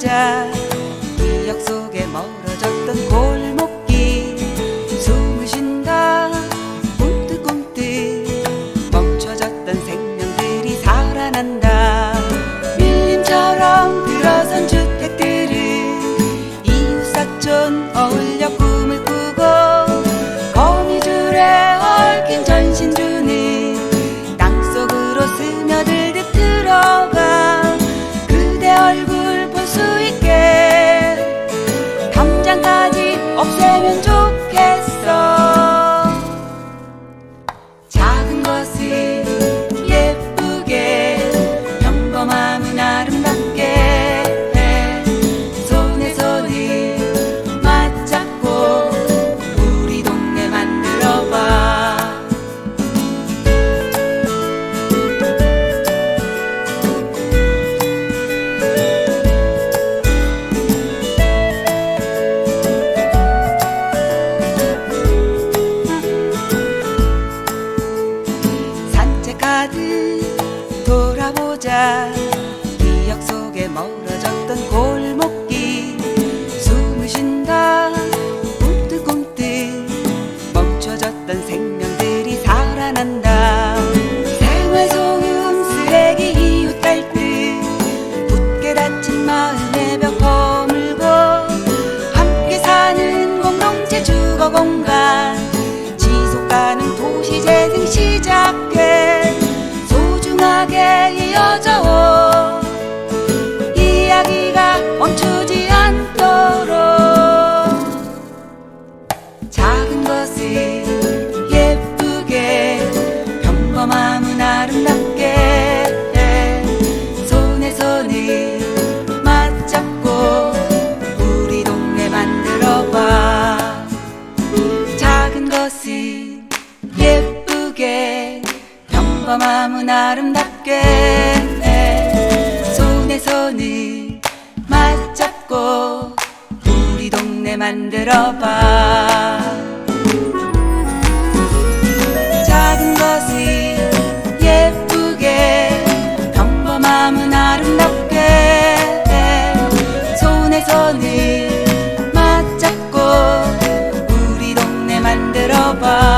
혼자. 기억 속에 멀어졌던 골목길. 숨을 쉰다. 꿈틀꿈틀 멈춰졌던 생명들이 살아난다. 밀림처럼 들어선 주택들은 이웃사촌 어울려 보자. 기억 속에 멀어졌던 골목길. 숨을 쉰다. 꿈틀꿈틀. 멈춰졌던 생명들이 살아난다. 생활 소음 쓰레기 이웃 갈등. 굳게 닫힌 마음의 벽 허물고 함께 사는 공동체 주거 공간. 지속 가능 도시 재생 시작 것을 예쁘게 평범함은 아름답게 손에 손을 맞잡고 우리 동네 만들어봐 about.